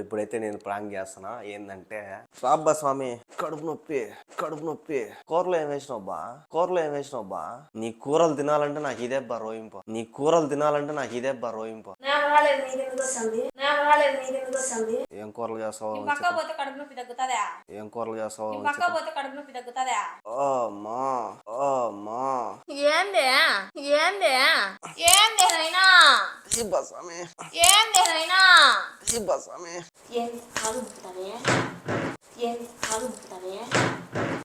ఇప్పుడైతే నేను ప్రాంక్ చేస్తున్నా. ఏంటంటే రాబ్బా స్వామి కడుపు నొప్పి కడుపు నొప్పి. కూరలో ఏం వేసినావు బా కూరలో ఏం వేసినావు బా నీ కూరలు తినాలంటే నాకు ఇదే బా రోయింపు నీ కూరలు తినాలంటే నాకు ఇదే బా రోయింపు ఏం కూరలు చేస్తావో ఏం కూరలు చేస్తావో నీ పక్క పోతే కడుపు నొప్పి తగ్గుతుందా? ఓ మా ఓ మా ఏంది ఏంది ఏంది నైనా ఏంది నైనా స్వామి.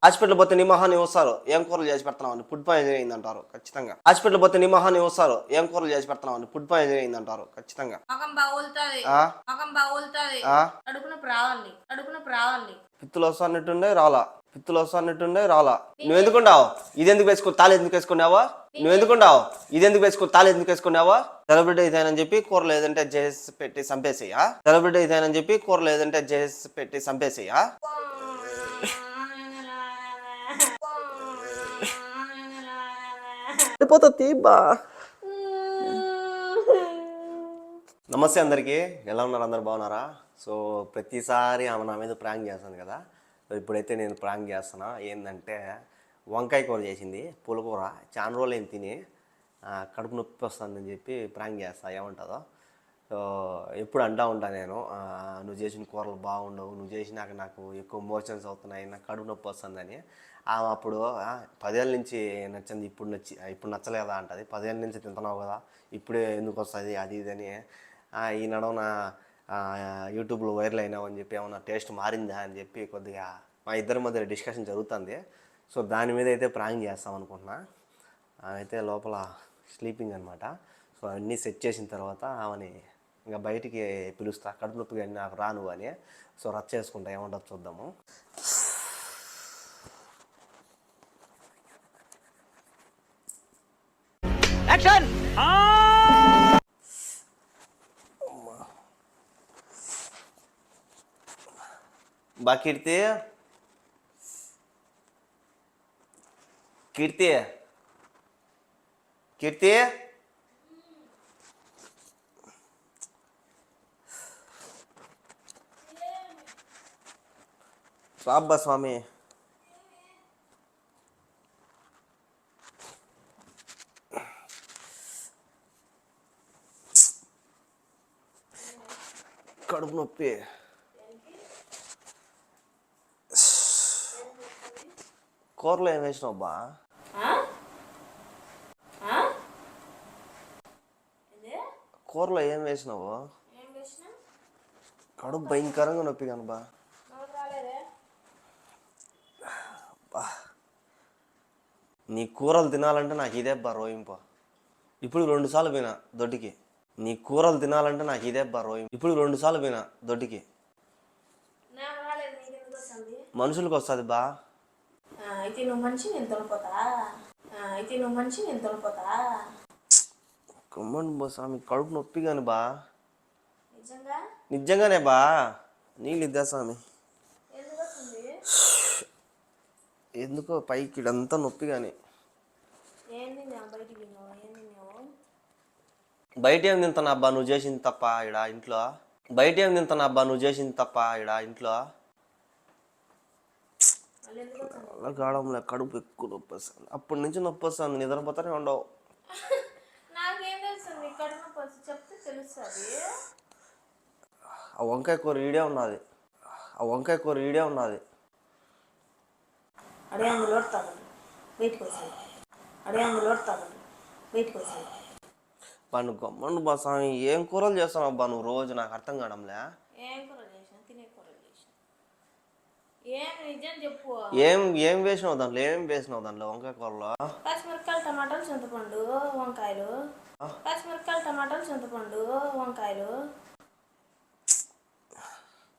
హాస్పిటల్ పోతే నీ మహాని వస్తారు ఏం కూరలు చేసి పెడుతున్నావు అని ఫుడ్ పాయిజన్ అయింది అంటారు ఖచ్చితంగా. హాస్పిటల్ పోతే నీ మహాని వస్తారు ఏం కూరలు చేసి పెడుతున్నావు అని ఫుడ్ పాయిజన్ అయింది అంటారు ఖచ్చితంగా పిత్తులు వస్తానట్టుండే రాలా. పిత్తులు వస్తానట్టుండే రాలా. నువ్వు ఎందుకుండావు? ఇది ఎందుకు వేసుకో తాళి ఎందుకు వేసుకున్నావా? నువ్వు ఎందుకుంటావు ఇది ఎందుకు వేసుకో తాళి ఎందుకు వేసుకున్నావా? సెలబ్రిటీ ఇదేనని చెప్పి కూరలు లేదంటే చేసి పెట్టి చంపేసేయా? సెలబ్రిటీ ఇదేనని చెప్పి కూరలు లేదంటే చేసి పెట్టి చంపేసేయా? బా. నమస్తే అందరికీ. ఎలా ఉన్నారు? అందరు బాగున్నారా? సో ప్రతిసారి ఆమె నా మీద ప్రాంక్ చేస్తాను కదా. ఇప్పుడైతే నేను ప్రాంక్ చేస్తున్నా. ఏంటంటే వంకాయ కూర చేసింది పులకూర చాలా రోజులు ఏం తిని కడుపు నొప్పి వస్తుందని చెప్పి ప్రాంక్ చేస్తా ఏమంటుందో. సో ఎప్పుడు అంటా ఉంటా నేను నువ్వు చేసిన కూరలు బాగుండవు నువ్వు చేసినాక నాకు ఎక్కువ మోషన్స్ అవుతున్నాయి నాకు కడుపు నొప్పి వస్తుందని. ఆమె అప్పుడు పదేళ్ళ నుంచి నచ్చింది ఇప్పుడు నచ్చి ఇప్పుడు నచ్చలేదా అంటది. పదేళ్ళ నుంచి తింటున్నావు కదా ఇప్పుడే ఎందుకు వస్తుంది అది ఇది అని. ఈ నడవన యూట్యూబ్లో వైరల్ అయినావు అని చెప్పి ఏమన్నా టేస్ట్ మారిందా అని చెప్పి కొద్దిగా మా ఇద్దరి మధ్య డిస్కషన్ జరుగుతుంది. సో దాని మీద అయితే ప్రాంక్ చేస్తాం అనుకుంటున్నా. ఆమె అయితే లోపల స్లీపింగ్ అనమాట సో అవన్నీ సెట్ చేసిన తర్వాత ఆమెని ఇంకా బయటికి పిలుస్తా. కడుపు నొప్పి కానీ నాకు రాను అని. సో రచ్చ చేసుకుంటా. ఏమంటారు చూద్దాము. బా కీర్తి కీర్తి కీర్తి రాబ్బా స్వామి కడుపు నొప్పి కూరలో ఏం వేసినావు బా? కూరలో ఏం వేసినావు? కడుపు భయంకరంగా నొప్పి కాను బా. నాకు రాలేదే? నీ కూరలు తినాలంటే నాకు ఇదే బా రోయింపు ఇప్పుడు రెండు సార్లు పోయినా దొడ్డికి. నీ కూరలు తినాలంటే నాకు ఇదే బా రోయింపు ఇప్పుడు రెండు సార్లు పోయినా దొడ్డికి. మనుషులకు వస్తుంది బా. అయితే నువ్వు మనిషి నేను తొలిపోతా. అయితే నువ్వు మనిషి నేను తొలిపోతా. కమ్మండి బా స్వామి కడుపు నొప్పి కాని బా. నిజంగా? నిజంగానే బా. నీళ్ళు ఇద్దా స్వామి. ఎందుకు పైకి ఇడంతా నొప్పి కానీ బయట ఏం తింటాను అబ్బా? నువ్వు చేసింది తప్ప ఇడ ఇంట్లో. బయట ఏం తింటాను అబ్బా? నువ్వు చేసింది తప్ప ఇడ ఇంట్లో. అలా గాడంలో కడుపు ఎక్కువ నొప్పి వస్తుంది అప్పటి నుంచి నొప్పి వస్తుంది నిద్రపోతానే ఉండవు. ఆ వంకాయ కూర ఈడే ఉన్నది. ఆ వంకాయ కూర ఈడే ఉన్నది. అడే అందులో బయటకు అడే అందులో బయటకు గమ్మను బా స్వామి. ఏం కూరలు చేస్తావు అబ్బా నువ్వు రోజు? నాకు అర్థం కావడంలే ఏం కూర చేసిన తినే కూర చేసిన ఏం ఏం వేసినావు దాంట్లో? ఏం వేసినావు దాంట్లో? వంకాయ కూరలో? పచ్చిమిరపకాయలు టమాటాలు చింతపండు వంకాయలు. పచ్చిమిరపకాయలు టమాటాలు చింతపండు వంకాయలు.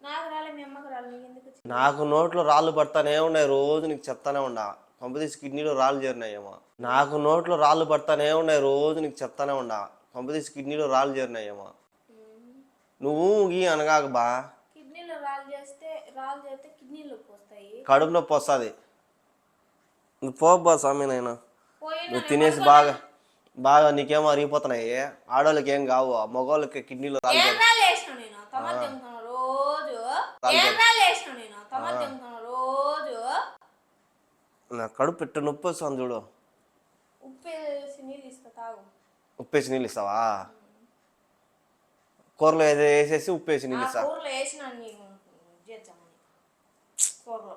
నాకు రాలే మీ అమ్మకి రాలే నీకు ఎందుకు వచ్చింది? నాకు నోట్లో రాళ్ళు పడతానే ఉన్నాయి రోజు నీకు చెప్తానే ఉండా కొంపదీసి కిడ్నీలో రాళ్ళు చేరినాయేమో. నాకు నోట్లో రాళ్ళు పడతానే ఉన్నాయి రోజు నీకు చెప్తానే ఉండా కొంపదీసి కిడ్నీలో రాళ్ళు చేరినాయేమో. నువ్వు ఈ అనగాక బా. కిడ్నీలో రాళ్ళు చేస్తే రాళ్ళు చేస్తే కడుపు నొప్పి వస్తుంది. పోబ్బా స్వామి నాయన. నువ్వు తినేసి బాగా బాగా నీకేమో అరిగిపోతున్నాయి. ఆడవాళ్ళకి ఏం కావు. మగవాళ్ళకి కిడ్నీలో నా కడుపు పెట్టు నొప్పి వస్తుంది చూడు. ఇస్తా ఉప్పేసి నీళ్ళు ఇస్తావా కూరలో ఏదో వేసేసి ఉప్పేసి నీళ్ళు ఇస్తావా కూరలో వేసిన నీకు చేద్దామని కూరలో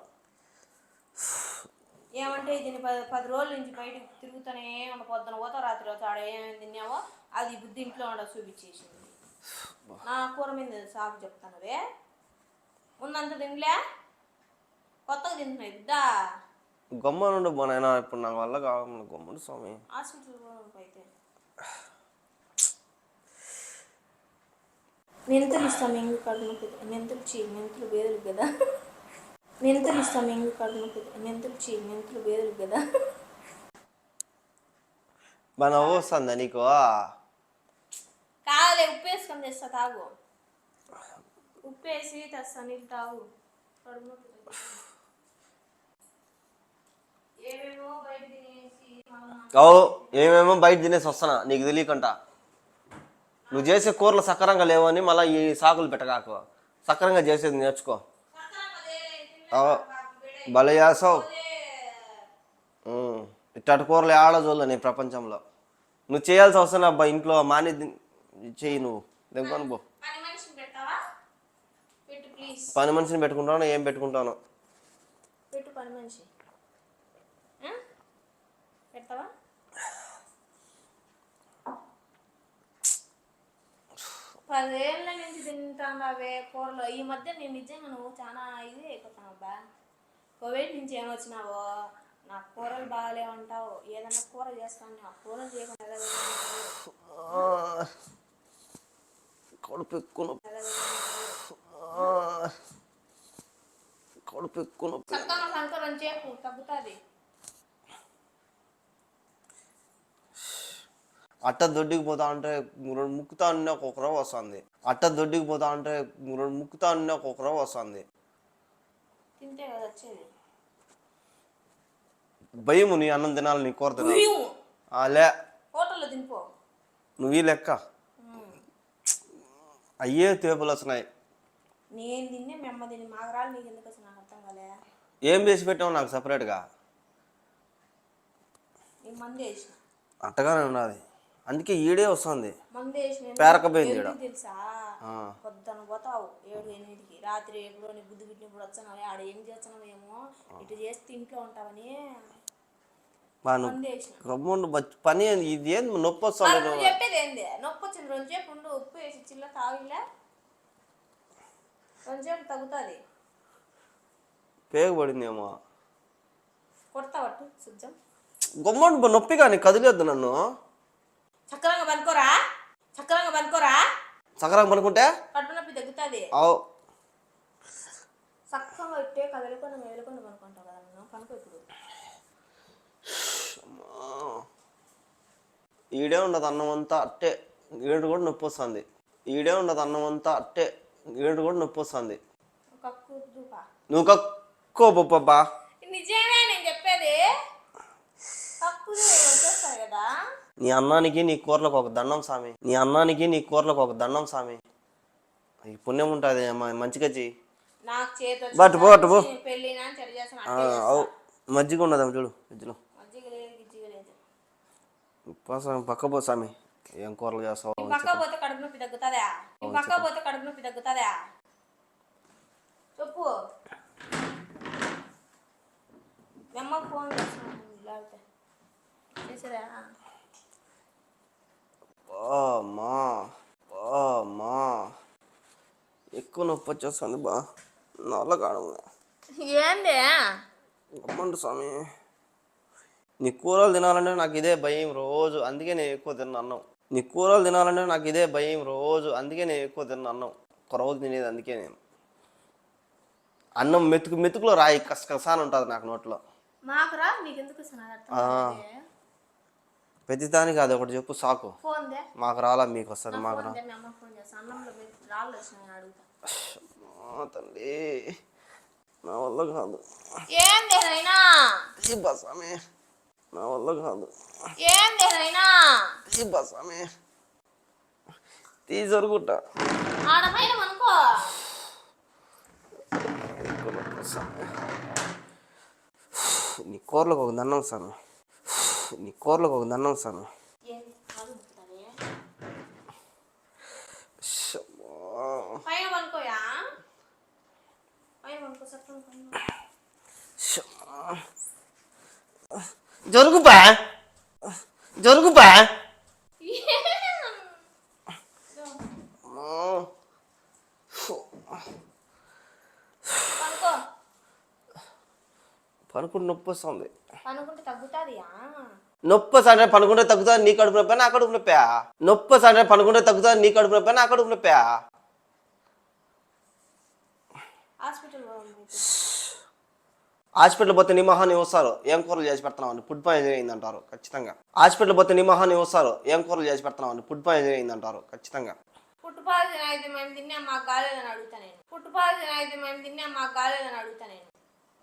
ఏమంటే దీన్ని పది పది రోజుల నుంచి బయటకు తిరుగుతూనే ఉండ పొద్దున పోతా రాత్రి పోతా ఆడ ఏమేమి తిన్నావో అది బుద్ధి ఇంట్లో ఉండ చూపించేసింది. నా కూర మీద సాగు చెప్తానవే. ముందంత తినలే? కొత్తగా తింటున్నాయి బిడ్డ గమ్మ నుండి పోనైనా ఇప్పుడు నాకు వల్ల కావాలి గమ్ముడు స్వామి. హాస్పిటల్ అయితే మెంతులు ఇస్తాం ఎంగు కడుపు మెంతులు చీ మెంతులు బేదులు కదా. మెంతులు ఇస్తాం ఎంగు కడుపు మెంతులు చీ మెంతులు బేదులు కదా. మన వస్తుందా నీకు? కాదులే ఉప్పు వేసుకొని తెస్తా తాగు. ఉప్పు వేసి తెస్తా నీళ్ళు తాగు. ఏమేమో బయట తినేసి వస్తానా నీకు తెలియకంట. నువ్వు చేసే కూరలు సక్రంగా లేవని మళ్ళీ ఈ సాకులు పెట్టగాకు. సక్రంగా చేసేది నేర్చుకో. భలే చేస్తావు. ఉమ్, ఇట్లాంటి కూరలు ఆడ చూడలే నీ ప్రపంచంలో. నువ్వు చేయాల్సి అవసరం అబ్బా ఇంట్లో మాని చెయ్యి నువ్వు. దెబ్బను పో. పని మనిషిని పెట్టావా పెట్టుకుంటాను ఏం పెట్టుకుంటాను? పెట్టు పని మనిషి. ఆ? పదేళ్ళ నుంచి తింటాను అవే కూరలు ఈ మధ్య నేను నిజంగా నువ్వు చాలా ఇది అయిపోతావు అబ్బా కోవిడ్ నుంచి ఏమొచ్చినావో నా కూరలు బాగాలే ఉంటావు ఏదన్నా కూర చేస్తాను ఆ కూరలు చేయకుండా ఎలా తింటావు? ఆ, కడుపు ఎక్కువ నొప్పి. ఎలా తింటావు? ఆ, కడుపు ఎక్కువ నొప్పి. చక్కగా సంకరం చేపు తగ్గుతుంది అట్ట దొడ్డికి పోతా అంటే రెండు ముక్కుతా అన్నీ ఒక్కొక్క రవ్వ వస్తుంది. అట్ట దొడ్డికి పోతా అంటే రెండు ముక్కుతా అన్నీ ఒక్కొక్క రవ్వ వస్తుంది భయము నీ అన్నం తినాలి నీ కూర తినాలి నువ్వు లెక్క. అయ్యే తేపులు వస్తున్నాయి. ఏం చేసి పెట్టావు నాకు సపరేట్గా అట్టగానే ఉన్నది. అందుకే ఈడే వస్తుంది. పేరకపోయింది ఈడ. తెలుసా. పొద్దున పోతావు ఏడు ఎనిమిదికి. రాత్రి ఎప్పుడో నీ బుద్ధి పుట్టినప్పుడు వచ్చాను ఆడ ఏం చేస్తున్నావు ఏమో ఇటు చేస్తే ఇంట్లో ఉంటావని. బ- పని? ఇది ఏంది? నొప్పి నువ్వు చెప్పేది ఏంది? నొప్పి వచ్చిన రోజుసేపు ఉండు ఉప్పు వేసి చిల్ల తాగిలే. కొంచెం తగ్గుతుంది. పేగబడిందేమో కొడతావట్టు శుద్ధం గమ్ముండు నొప్పి కానీ కదిలేదు నన్ను. చక్కరంగా పనుకోరా? చక్కరంగా పనుకోరా? సకరం పనుకుంటే? కడుపు నొప్పి తగ్గుతుంది. అవు. చక్కగా ఇట్టే కదలకుండా మేలుకుండా పనుకుంటావు కదా నేను పనుకో ఇప్పుడు. ఈడే ఉండదు అన్నం అంతా అట్టే. ఏడు కూడా నొప్పి వస్తుంది. ఈడే ఉండదు అన్నం అంతా అట్టే. ఏడు కూడా నొప్పి వస్తుంది. నువ్వు కక్కో బొబ్బబ్బా. నిజమే నేను చెప్పేది. కదా. నీ అన్నానికి నీ కూరలకు ఒక దండం సామి. నీ అన్నానికి నీ కూరలకు ఒక దండం సామి. ఈ పుణ్యం ఉంటుంది మంచిగా చెయ్యి. బట్ పో, అటు పో. చేస్తాను మజ్జిగ ఉన్నదా చూడు లేదు పోసామి పక్క పో సామి. ఏం కూరలు చేస్తావు ఈ పక్క పోతే కడుపు నొప్పి తగ్గుతుందా? ఈ పక్క పోతే కడుపు నొప్పి తగ్గుతుందా? చెప్పు. ఫోన్ చేస్తున్నాను అమ్మా అమ్మా. ఎక్కువ నొప్పి వచ్చేస్తుంది బా. నల్ల కాడు ఏంది? గమ్మంటు స్వామి. నీ కూరలు తినాలంటే నాకు ఇదే భయం రోజు. అందుకే నేను ఎక్కువ తిన్న అన్నం నీ కూరలు తినాలంటే నాకు ఇదే భయం రోజు. అందుకే నేను ఎక్కువ తిన్న అన్నం ఒక రోజు తినేది అందుకే నేను. అన్నం మెతుకు మెతుకులో రాయి కసకసాని ఉంటుంది నాకు నోట్లో. మాకు రా నీకు ఎందుకు ఇస్తున్నా అర్థం ఆ. కాలేదే. ప్రతిదానికి అది ఒకటి చెప్పు సాకు. మాకు రాలా మీకు వస్తుంది మాకు రా. తల్లి నా వల్ల కాదు. బస్సామి నా వల్ల కాదు. స్వామి నీ కూరలకు ఒక దండం సాను నీ కూరలకు ఒక దండం సాను. జరుగుపా జరుగుపా పనుకో పనుకుంటే నొప్పి వస్తుంది. పనుకుంటే తగ్గుతాదియా? నొప్పి సండే పనుకుంటే తగ్గుతుంది నీ కడుపు నొప్పి నా కడుపు నొప్పి? నొప్పి సండే పనుకుంటే తగ్గుతుంది నీ కడుపు నొప్పి నా కడుపు నొప్పి? హాస్పిటల్ పోతే నీ మొహాన్ని వస్తారు ఏం కూరలు చేసి పెడుతున్నావు అని ఫుడ్ పాయిజన్ అయింది అంటారు ఖచ్చితంగా. హాస్పిటల్ పోతే నీ మొహాన్ని వస్తారు ఏం కూరలు చేసి పెడుతున్నావు అని ఫుడ్ పాయిజన్ అయింది అంటారు ఖచ్చితంగా పుట్టుపాలు అయితే మేము తిన్నా మాకు కాలేదని అడుగుతా నేను. పుట్టుపాలు అయితే మేము తిన్నా మాకు కాలేదని అడుగుతా నేను.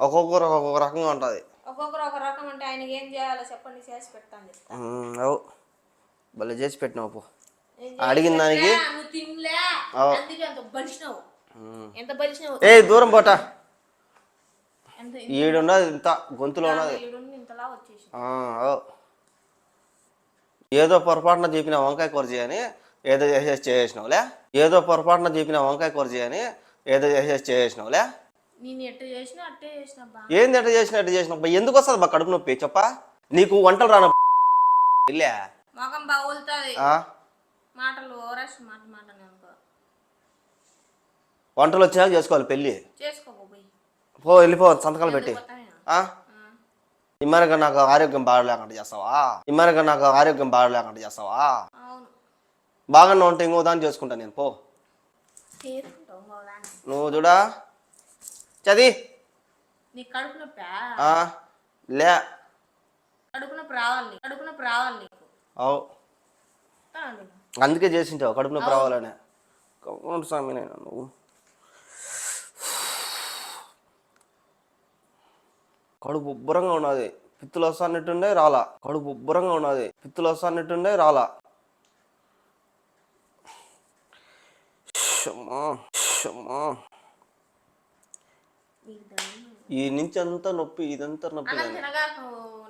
ఒక్కొక్కరు ఒక్కొక్క రకంగా ఉంటుంది. ఒక్కొక్కరు ఒక రకం అంటే ఆయనకి ఏం చేయాలో చెప్పండి చేసి అవు. భలే చేసి పెట్టినావు పో. అడిగిన దానికి? ఏ దూరం పోట. ఈడున్నది ఇంత గొంతులో ఉన్నది. ఏదో పొరపాటున చెప్పిన వంకాయ కూర చేయని ఏదో చేసేసి చేసేసినావులే ఏదో పొరపాటున చెప్పిన వంకాయ కూర చేయని ఏదో చేసేసి చేసేసినావులే నేను ఎట్ట చేసినా అట్టే చేసిన బా. ఏంది ఎట్ట చేసిన ఎట్ట చేసిన అబ్బా, ఎందుకు వస్తుంది బా కడుపు నొప్పి? చెప్పా. నీకు వంటలు రాను ఇల్లే. మొఖం బాగులుతుంది ఆ? మాటలు ఓరాసి మాట మాట అనుకో. వంటలు వచ్చినాక చేసుకోవాలి పెళ్ళి. చేసుకోబోయి పో వెళ్ళిపో సంతకాలు పెట్టి. ఆ? ఇమ్మరగా నాకు ఆరోగ్యం బాగలేకుండా చేస్తావా? ఇమ్మరగా నాకు ఆరోగ్యం బాగలేకుండా చేస్తావా? అవును. బాగానే ఉంటే ఇంకో దాన్ని చేసుకుంటా నేను పో. చేసుకుంటావు ఇంకో దాన్ని. నువ్వు చూడా? చది. కడుపు నొప్పి ఆ, లే. కడుపు నొప్పి రావాలి నీకు. కడుపు నొప్పి రావాలి నీకు. అవు. అందుకే చేసింటావు కడుపు నొప్పి రావాలని. స్వామి నేను నువ్వు. కడుపు ఉబ్బరంగా ఉన్నది. పిత్తులు వస్తానట్టుండే రాలా. కడుపు ఉబ్బరంగా ఉన్నది. పిత్తులు వస్తానట్టుండే రాలా. షమ్మా, షమ్మా. ఈ నుంచి అంతా నొప్పి ఇదంతా నొప్పి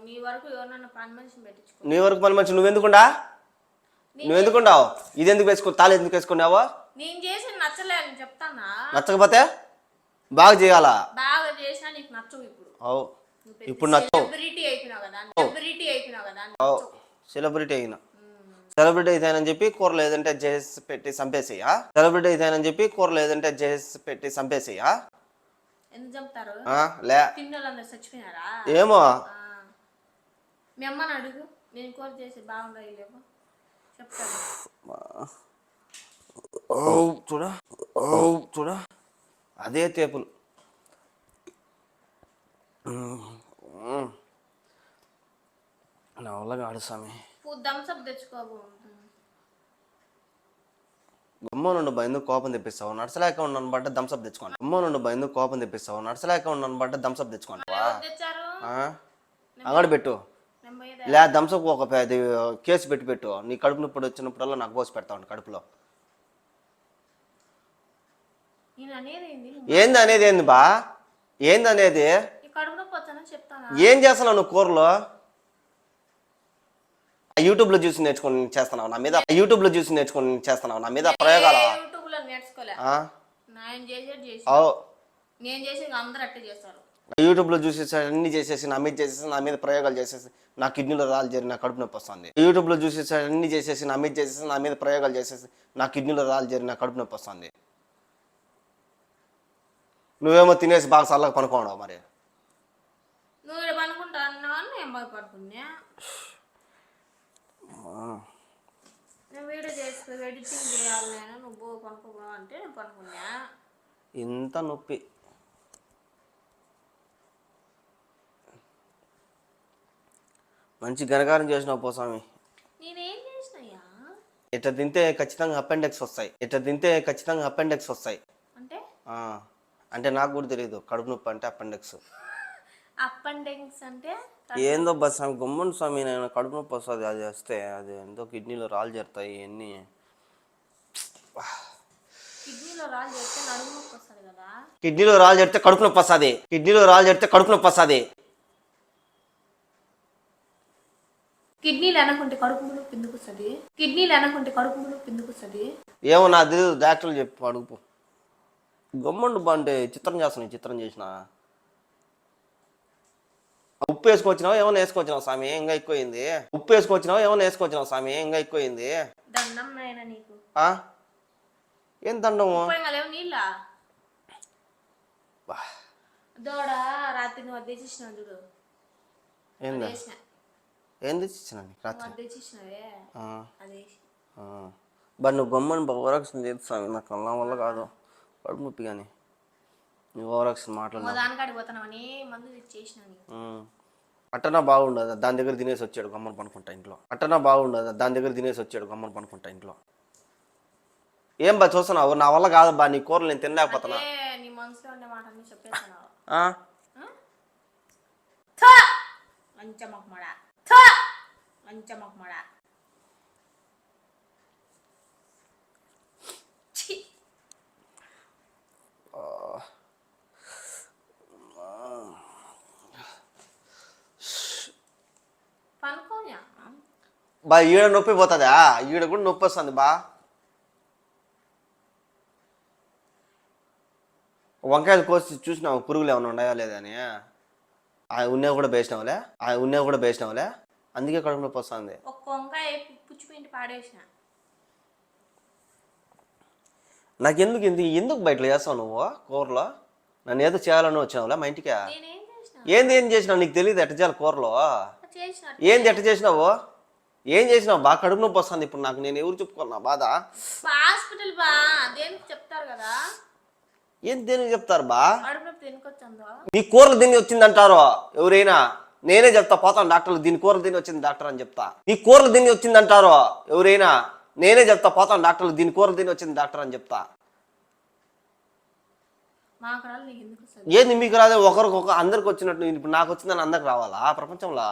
నీ వరకు నీ వరకు పని మంచి నువ్వెందుకుండా? నువ్వెందుకుండావు? ఇది ఎందుకు వేసుకో తాళి ఎందుకు వేసుకున్నావా నేను చేసి నచ్చలే అని చెప్తానా? నచ్చకపోతే బాగా చేయాలా? బాగా చేసినా నీకు నచ్చవు ఇప్పుడు. అవు. ఇప్పుడు నచ్చవు. సెలబ్రిటీ అయిపోయినావు కదా సెలబ్రిటీ అయిపోయినావు కదా అవు. సెలబ్రిటీ అయినా. సెలబ్రిటీ అయితేనని చెప్పి కూరలు ఏదంటే చేసి పెట్టి చంపేసేయా? సెలబ్రిటీ అయితేనని చెప్పి కూరలు ఏదంటే చేసి పెట్టి చంపేసేయా? ఎందుకు చంపుతారు? ఆ, లే. తిన్నోళ్ళందరూ చచ్చిపోయినారా? ఏమో. ఆ. మీ అమ్మని అడుగు. నేను కూర చేసి బాగుండవు లేవు చెప్తాను. ఓ చూడ. ఓ చూడ. అదే తేపులు. నా వల్ల కాడు స్వామి. థమ్స్అప్ తెచ్చుకోబో అమ్మ నుండి భయందు కోపం తెప్పిస్తావు? నడచలేక ఉన్నాను బట్ట దంసప్ తెచ్చుకోండి. అమ్మ నుండి భయందు కోపం తెప్పిస్తావు? నడచలేక ఉన్నాను బట్ట దంసప్ తెచ్చుకోండి. అంగడి పెట్టు. లే దంసప్ ఒక కేసు పెట్టి పెట్టు. నీ కడుపు నొప్పి వచ్చినప్పుడల్లా నాకు పోసి పెడతావు కడుపులో. నేను అనేది ఏంది? అనేది ఏంది బా? ఏంది అనేది? ఏం చేస్తున్నావు నువ్వు కూరలో? యూట్యూబ్లో చూసి నేర్చుకొని చేస్తున్నావు నా మీద? యూట్యూబ్లో చూసి నేర్చుకొని చేస్తున్నావు నా మీద ప్రయోగాలు? యూట్యూబ్లో నేర్చుకోలే. ఆ? నేను చేసేది చేసి. చేసి అందరూ అట్టే చేస్తారు. చూసేసి అన్ని చేసేసి నా మీద చేసేసి నా మీద ప్రయోగాలు చేసేసి నా కిడ్నీలో రాళ్ళు చేరి నా కడుపు నొప్పి వస్తుంది. యూట్యూబ్లో చూసేసి అన్ని చేసేసి నా మీద చేసేసి నా మీద ప్రయోగాలు చేసేసి నా కిడ్నీలో రాళ్ళు చేరి నా కడుపు నొప్పి వస్తుంది. నువ్వేమో తినేసి బాగా చల్లగా పనుకోవడం మరి. నువ్వు పనుకుంటా నేను పోయి పడుకున్నా నేను వీడియో చేసి ఎడిటింగ్ చేయాలి నేను నువ్వు పో పనుకో అంటే నేను పనుకున్నా. ఇంత నొప్పి. మంచి గనకారం చేసినావు పో స్వామి. నేనేం చేసినయ్యా? ఇట్లా తింటే ఖచ్చితంగా అపెండెక్స్ వస్తాయి. ఇట్లా తింటే ఖచ్చితంగా అపెండెక్స్ వస్తాయి. అంటే? అంటే నాకు కూడా తెలియదు కడుపు నొప్పి అంటే అపెండెక్స్ అపెండిక్స్ అంటే? ఏందో బస్ స్వామి గమ్మున స్వామి నేను కడుపు నొప్పి వస్తుంది. అది వస్తే అది ఎంతో కిడ్నీలో రాళ్ళు చేరుతాయి ఇవన్నీ. కిడ్నీలో రాళ్ళు చేస్తే కడుపు నొప్పి వస్తుంది. కిడ్నీలో రాళ్ళు చెడితే కడుపు నొప్పి వస్తుంది. కిడ్నీలు అనకుంటే కడుపు నొప్పి ఎందుకు వస్తుంది? కిడ్నీలు అనకుంటే కడుపు నొప్పి ఎందుకు వస్తుంది? ఏమో నా తెలియదు డాక్టర్లు చెప్పి అడుగుపో గమ్మండు బాగుంటే చిత్రం చేస్తాను చిత్రం చేసిన. ఉప్పు వేసుకొచ్చినావా ఏమైనా వేసుకొచ్చినావు స్వామి? ఇంకా ఎక్కువైంది ఉప్పు వేసుకొచ్చినావా ఏమైనా వేసుకొచ్చినావు స్వామి? ఇంకా ఎక్కువైంది దండం నాయన నీకు. ఆ? ఏం దండము? లేవు నీళ్ళ? దోడ రాత్రి నువ్వు చూడు. ఏంది? ఏం తెచ్చిచ్చిన నీకు నువ్వు రాత్రి అది తెచ్చిచ్చినావే ఆ, అది ఆ. బా నువ్వు గమ్మని ఓవరాక్షన్ చేసి స్వామి? నాకు అల్లం వల్ల కాదు. కడుపు నొప్పి కానీ. నువ్వు దానికాడికి మందు. అట్టనా బాగుండదు? దాని దగ్గర తినేసి వచ్చాడు గమ్మని పనుకుంటా ఇంట్లో. అట్టనా బాగుండదు? దాని దగ్గర తినేసి వచ్చాడు గమ్మని పనుకుంటా ఇంట్లో. ఏం బా చూస్తున్నావు? నా వల్ల కాదు బా నీ కూరలు నేను తినలేకపోతున్నా. ఏ, నీ మనసులో ఉండే మాట అన్ని చెప్పేస్తున్నావు ఆ? మంచమొక్కమడా మంచమొక్కమడా పనుకో냐 బా ఈడ నొప్పి పోతుందా? ఈడ కూడా నొప్పి వస్తుంది బా. వంకాయలు కోసి చూసినావు? పురుగులు ఏమైనా ఉన్నాయా లేదా అని? ఆ ఉన్నవి కూడా వేసినావులే ఆ ఉన్నవి కూడా వేసినావులే అందుకే కడుపు నొప్పి వస్తుంది. నాకెందుకు ఎందుకు ఎందుకు బయటలో చేస్తావు నువ్వు కూరలో? నన్ను ఏదో చేయాలని వచ్చినావులే మా ఇంటికి? ఏంది ఏం చేసినావు? నీకు తెలియదు ఎట్ట చేయాలి కూరలో? ఏంది ఎట్ట చేసినావు? ఏం చేసినావు? బాగా కడుపు నొప్పి వస్తుంది ఇప్పుడు నాకు. నేను ఎవరు చెప్పుకోను బాధ. హాస్పిటల్ బా. దేనికి చెప్తారు కదా? ఏం దేనికి చెప్తారు బా? నీ కూరలు దీన్ని వచ్చిందంటారు ఎవరైనా? నేనే చెప్తా పోతాను డాక్టర్లు. దీని కూరలు దీన్ని వచ్చింది డాక్టర్ అని చెప్తా. నీ కూరలు దీన్ని వచ్చిందంటారు ఎవరైనా? నేనే చెప్తా పోతాను డాక్టర్లు. దీని కూరలు దీన్ని వచ్చింది డాక్టర్ అని చెప్తా. ఏంది మీకు రాదే? ఒకరికి ఒక అందరికి వచ్చినట్టు. ఇప్పుడు నాకు వచ్చిందని అందరికి రావాలా? ప్రపంచంలో?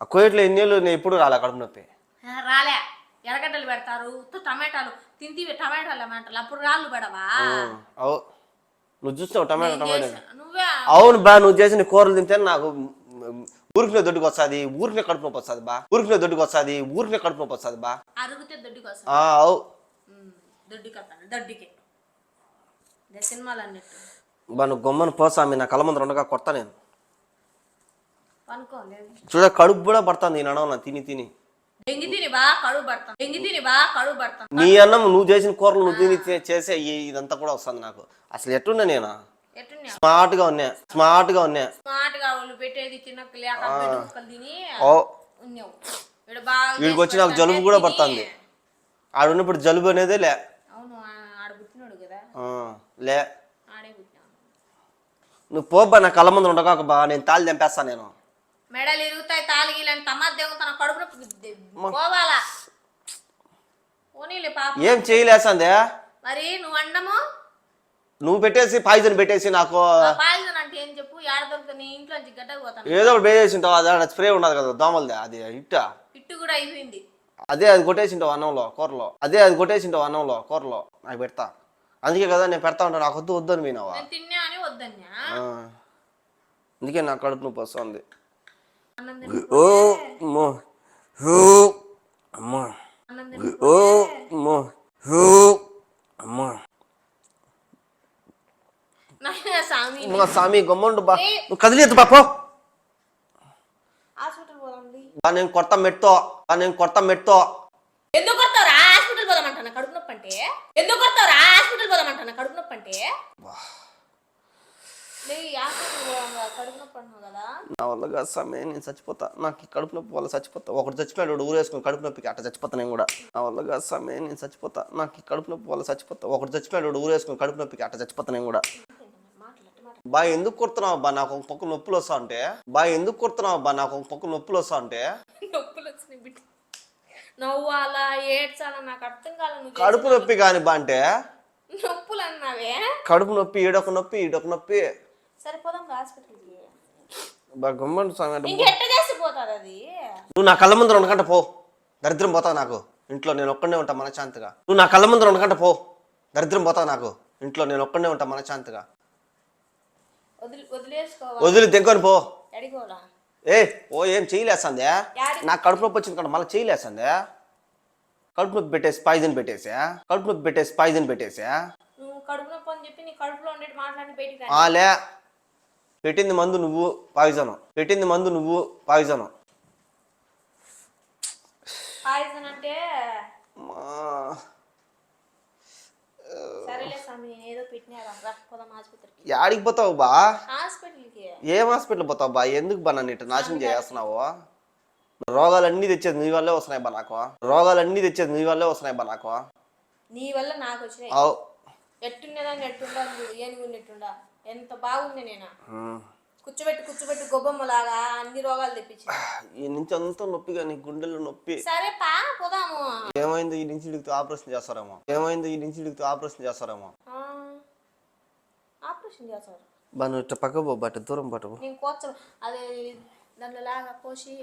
ఆ కోయిట్లో ఎన్నేళ్ళు నేను ఎప్పుడు రాలే కడుపు నొప్పి? రాలే. ఎర్రగడ్డలు పెడతారు ఉత్త టమాటాలు తింటివి టమాటాలు ఏమంటారు? అప్పుడు రాళ్ళు పడవా? అవు. నువ్వు చూస్తావు టమాటో టమాటో. నువ్వే అవును బా నువ్వు చేసిన కూరలు తింటే నాకు ఊరికి దొడ్డుకు వస్తుంది ఊరికి కడుపు నొప్పి వస్తుంది బా. ఊరికి దొడ్డుకు వస్తుంది ఊరికి కడుపు నొప్పి వస్తుంది బా. అరుగుతే దొడ్డికి వస్తుంది. ఆ, అవు. దొడ్డికి వస్తాను దొడ్డికి. సినిమాలు అన్నట్టు బా నువ్వు గమ్మని పోసామి నా కళ్ళ ముందు ఉండగా కొడతా నేను. చూడ కడుపు కూడా పడుతుంది నేను అనవన తిని తిని. నీ అన్నం నువ్వు చేసిన కూరలు నువ్వు తిని చేసే ఇదంతా కూడా వస్తుంది నాకు. అసలు ఎట్టున్నా నేను? ఎట్టున్నా స్మార్ట్గా ఉన్నా స్మార్ట్గా ఉన్నా. స్మార్ట్గా పెట్టేది వీడికి వచ్చి నాకు జలుబు కూడా పడుతుంది. ఆడున్నప్పుడు జలుబు అనేదే లే. నువ్వు పోబ్బా నా కళ్ళ ముందు ఉండగా బా నేను తాళి తెంపేస్తాను నేను. మెడలు ఇరుగుతాయి తాలిగి ఇలాంటి తమ తన కడుపున పోవాలా? పోనీలే పాప. ఏం చేయలేసందే? మరి నువ్వు అండము నువ్వు పెట్టేసి పాయిజన్ పెట్టేసి నాకు పాయిజన్ అంటే ఏం చెప్పు? ఏడ దొరుకుతుంది నీ ఇంట్లో నుంచి గడ్డకు పోతాను. ఏదో ఒకటి ఉంటావు అది స్ప్రే ఉన్నది కదా దోమలది అది ఇట్ట. పిట్టు కూడా అయిపోయింది. అదే అది కొట్టేసింటావు అన్నంలో కూరలో. అదే అది కొట్టేసింటావు అన్నంలో కూరలో. నాకు పెడతా. అందుకే కదా నేను పెడతా ఉంటాను. నాకు వద్దు వద్దు అని పోయినావా? నేను తిన్నా అని వద్దన్నా? ఆ. అందుకే నాకు కడుపు నొప్పి వస్తుంది. ఓ ఓ అమ్మా. అమ్మా స్వామి గమ్మండు బా. నువ్వు కదిలేదు బాపో బా నేను కొత్త మెట్తో బా నేను కొత్త మెట్తో ఎందుకు కొడతావురా? హాస్పిటల్ పోదామంటాను? కడుపు నొప్పి అంటే ఎందుకు కొడతావురా? హాస్పిటల్ పోదామంటాను? కడుపు నొప్పి అంటే లే హాస్పిటల్ పోదాం కడుపు నొప్పి అంటున్నావు కదా నా వల్ల కాదు నేను చచ్చిపోతా. నాకు ఈ కడుపు నొప్పి వల్ల చచ్చిపోతా. ఒకటి చచ్చిపోయాడు ఊరేసుకుని కడుపు నొప్పికి అట్ట చచ్చిపోతా నేను కూడా. నా వల్ల కాదు నేను చచ్చిపోతా. నాకు ఈ కడుపు నొప్పి వల్ల చచ్చిపోతా. ఒకటి చచ్చిపోయాడు ఊరేసుకుని కడుపు నొప్పికి అట్ట చచ్చిపోతా నేను కూడా. బా ఎందుకు కుడుతున్నావు బా? నాకు ఒక పక్క నొప్పులు వస్తా ఉంటే. బా ఎందుకు కుడుతున్నావు బా? నాకు ఒక పక్క నొప్పులు వస్తా ఉంటే. నొప్పులు వచ్చినాయి బిడ్డ. నవ్వాలా ఏడ్చాలా? నాకు అర్థం కాలే నువ్వు చేసిన కడుపు నొప్పి కాని బా అంటే. నొప్పులు అన్నావే? కడుపు నొప్పి ఈడొక నొప్పి ఈడొక నొప్పి. సరే పోదాం హాస్పిటల్కి బా గమ్మంటు స్వామి అంటే ఇంకెట్ట చేసి పోతుంది అది? నువ్వు నా కళ్ళ ముందర ఉండకంట పో. దరిద్రం పోతావు నాకు. ఇంట్లో నేను ఒక్కడే ఉంటా మనశాంతిగా నువ్వు నా కళ్ళ ముందర ఉండకంట పో. దరిద్రం పోతావు నాకు. ఇంట్లో నేను ఒక్కడే ఉంటా మనశాంతిగా వదిలి తెంకొని పో. ఏ ఓ ఏం చేయలేస్తుందే? యాడి- నాకు కడుపు నొప్పి వచ్చింది కదా మళ్ళీ చేయలేస్తుందే? కడుపు నొప్పి పెట్టేసి పాయిజన్ పెట్టేసా? కడుపు నొప్పి పెట్టేసి పాయిజన్ పెట్టేసా? కడుపు నొప్పి అని చెప్పి నీ కడుపులో ఉండేటి మాట్లాడి బయటికి పెట్టింది మందు నువ్వు పాయిజను. పెట్టింది మందు నువ్వు పాయిజను. అంటే? యాడికి పోతావు బా? ఏం హాస్పిటల్ పోతావు బా? ఎందుకు బా నన్ను ఇట్లా నాశనం చేస్తున్నావు? రోగాలన్నీ తెచ్చేది నీ వల్లే వస్తున్నాయి బా నాకు. రోగాలన్నీ తెచ్చేది నీ వల్లే వస్తున్నాయి బా నాకు. నీ వల్ల నాకు వచ్చినాయి. అవు. ఎట్టున్నదాన్ని ఎట్టుండా ఏనుగు ఉన్నట్టుండా ఎంత బాగుంది నేను? కూర్చోబెట్టి కూర్చోబెట్టి గొబ్బమ్మలాగా అన్ని రోగాలు తెప్పించి ఈ నుంచి అంతా నొప్పిగా నీ గుండెల్లో నొప్పి. సరే పా పోదాము. ఏమైంది? ఈ నుంచి ఇడిగితే ఆపరేషన్ చేస్తారేమో. ఏమైంది? ఈ నుంచి ఇడిగితే ఆపరేషన్ చేస్తారేమో. ఆపరేషన్ చేస్తారు? బా నువ్వు ఇట్లా పక్క పో బట్ట దూరం పట్టు నేను కోచం అదే దాంట్లో లాగా కోసి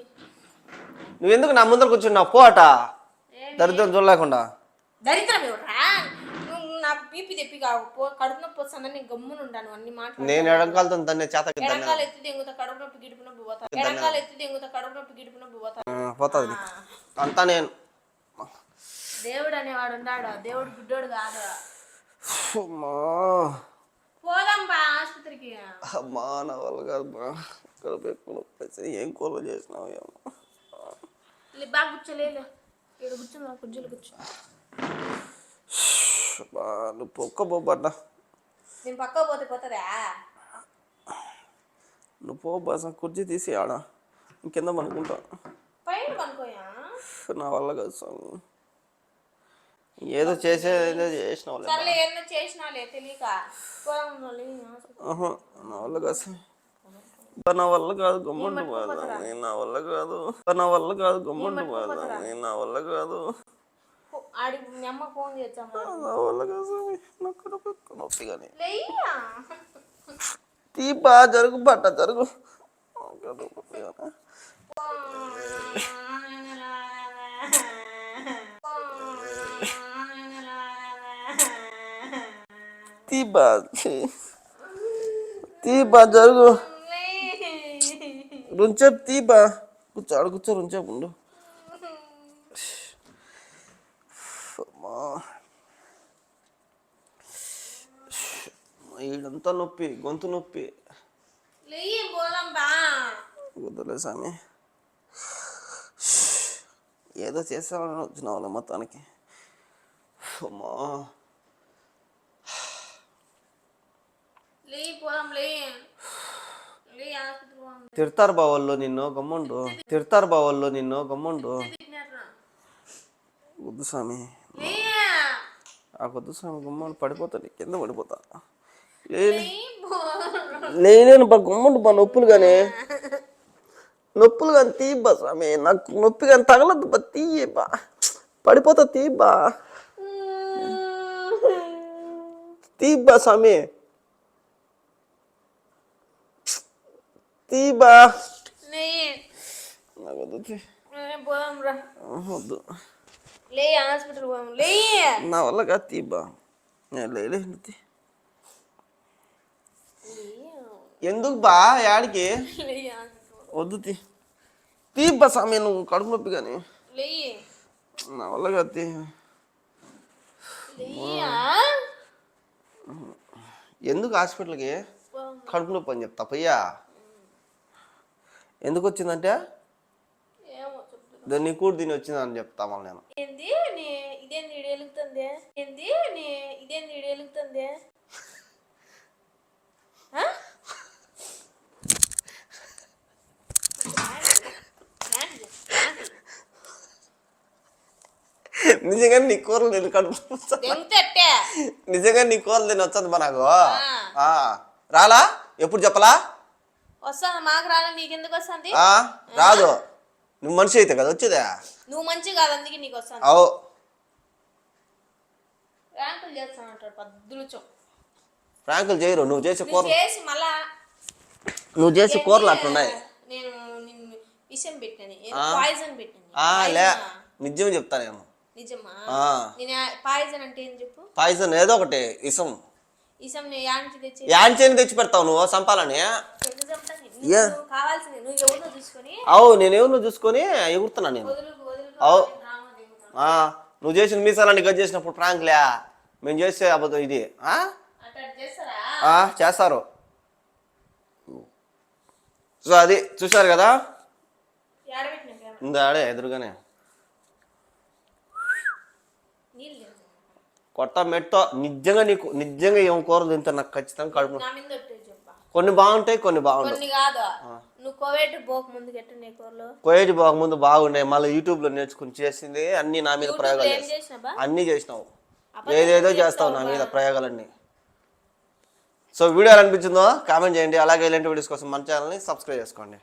నువ్వు ఎందుకు నా ముందర కూర్చున్నావు? పో అట దరిద్రం చూడలేకుండా. దరిద్రం ఎవరా నాకు బీపీ తెప్పి కావు కడుపు నొప్పి వస్తుందని నేను గమ్మున ఉంటాను. అన్ని మాటలు నేను ఎడంకాలతో దాన్ని చేత ఎడంకాలు ఎత్తి దెంగుతా కడుపు నొప్పి గిడుపు నొప్పి పోతా. ఎడంకాలు ఎత్తి దెంగుతా కడుపు నొప్పి గిడుపు నొప్పి పోతా. పోతుంది అంతా నేను దేవుడు అనేవాడు ఉన్నాడు దేవుడు గుడ్డోడు కాదు. పోదాం బా ఆసుపత్రికి. అమ్మా నా వల్ల కాదు బా. కడుపు ఎక్కువ నొప్పి ఏం కూర చేసినావు ఏమో. బాగా కూర్చోలేదు ఇక్కడ కూర్చో కుర్చీలు కూర్చో. నువ్వు పొక్క పోబడ్డా నేను పక్క పోతే పోతుందా? నువ్వు పో బాస కుర్చీ తీసి ఆడ. కింద పనుకుంటా. పైన పనుకోయా? నా వల్ల కాదు స్వామి. ఏదో చేసేది ఏదో చేసినావు సర్లే చేసినాలే తెలియక. ఆహా, నా వల్ల కాదు స్వామి. బా, నా వల్ల కాదు గమ్మంటు బాధ నేను నా వల్ల కాదు. బా, నా వల్ల కాదు గమ్మంటు బాధ నేను నా వల్ల కాదు. పో, ఆడి మీ అమ్మ ఫోన్ ఎక్కువ నొప్పి కానీ తీపా జరుగు పట్ట జరుగు. తీపా. తీపా జరుగు. రుంచేపు తీపా కూర్చో కూర్చో రుంచేపు ఉండు. ఈడంతా నొప్పి గొంతు నొప్పి. వద్దులే స్వామి ఏదో చేసామని వచ్చిన వాళ్ళ మొత్తానికి. అమ్మా. తిడతారు బావల్లో నిన్ను గమ్ముండు. తిడతారు బావల్లో నిన్ను గమ్ముండు. వద్దు స్వామి వద్దు స్వామి గుమ్మలు పడిపోతాను కింద పడిపోతా. లే లేయ్యి పో లేనేను బా గుమ్మండు బా నొప్పులు కానీ నొప్పులు కానీ తీయబ్బా స్వామి. నాకు నొప్పి కానీ తగలద్దు బా తీయ బా. పడిపోతా తీయబ్బా తీయబ్బా స్వామి. తీయబ్బా నాకు వద్దు వద్దు. లేయ్యి హాస్పిటల్ లేయ్యి నా వల్ల కాదు నేను లేలే తీ. ఎందుకు బా యాడికి? వద్దు తీ. తీయబ్బా స్వామి నువ్వు కడుపు నొప్పి కానీ. నా వల్ల కాదు తీ. లేయ్యా ఎందుకు హాస్పిటల్కి? కడుపు నొప్పి అని చెప్తా పోయ్యా. ఎందుకు వచ్చిందంటే? దాన్ని కూడా దీని వచ్చిందని చెప్తా మళ్ళీ నేను. ఏంది? నీ ఇదేంది ఈడు ఎలుగుతుంది ఏంది? నీ ఇదేంది ఆ? నిజంగా నీ కూరలు నేను కడుపు నిజంగా నీ కూరలు నేను వచ్చదు మా నాకు. ఆ, రాలా? ఎప్పుడు చెప్పలా? వస్తాను మాకు రాలే నీకెందుకు వస్తుంది? ఆ, రాదు. నువ్వు మనిషి అయితే కదా వచ్చేదా? నువ్వు మంచి కాదు అందుకే నీకు వస్తాను. అవు. ర్యాంకులు చేస్తానంటాడు పద్దులుచో. ఫ్రాంకులు చేయరు నువ్వు చేసే నువ్వు కూరలు. చేసి మళ్ళా నువ్వు చేసే కూరలు అట్లున్నాయి. నేను నిన్ను విషం పెట్టాను పాయిజన్ పెట్టాను ఆ, లే. నిజమే చెప్తా నేను నిజమా? ఆ. నేను పాయిజన్ అంటే ఏం చెప్పు? పాయిజన్ ఏదో ఒకటి ఇసం. ఇసం యాంటి తెచ్చి యాంచేని తెచ్చి పెడతావు నువ్వు సంపాలని? అవు నేనేమో చూసుకొని ఎగురుతున్నా నేను. అవు. నువ్వు చేసిన మీసాలన్నీ గజ్ చేసినప్పుడు ప్రాంక్లే మేము చేసే అబద్ధం ఇది. చేస్తారా? సో అది చూశారు కదా? ఆడే ఎదురుగానే. కొత్త మెట్తో నిజంగా నీకు నిజంగా ఏం కూర తింటే నాకు ఖచ్చితంగా కడుపు కొన్ని బాగుంటాయి కొన్ని బాగుంటాయి కొన్ని కాదు. నువ్వు కోవేట్ పోక ముందు కూరలు. కోయేటి బాగున్నాయి. మళ్ళీ యూట్యూబ్లో నేర్చుకుని చేసింది అన్ని నా మీద ప్రయోగాలు ఏం చేస్తావు చేసినావా అన్నీ చేసినావు. ఏదేదో చేస్తావు నా మీద ప్రయోగాలన్నీ. సో వీడియో ఎలా అనిపించిందో కామెంట్ చేయండి. అలాగే ఇలాంటి వీడియోస్ కోసం మన ఛానల్ని సబ్స్క్రైబ్ చేసుకోండి.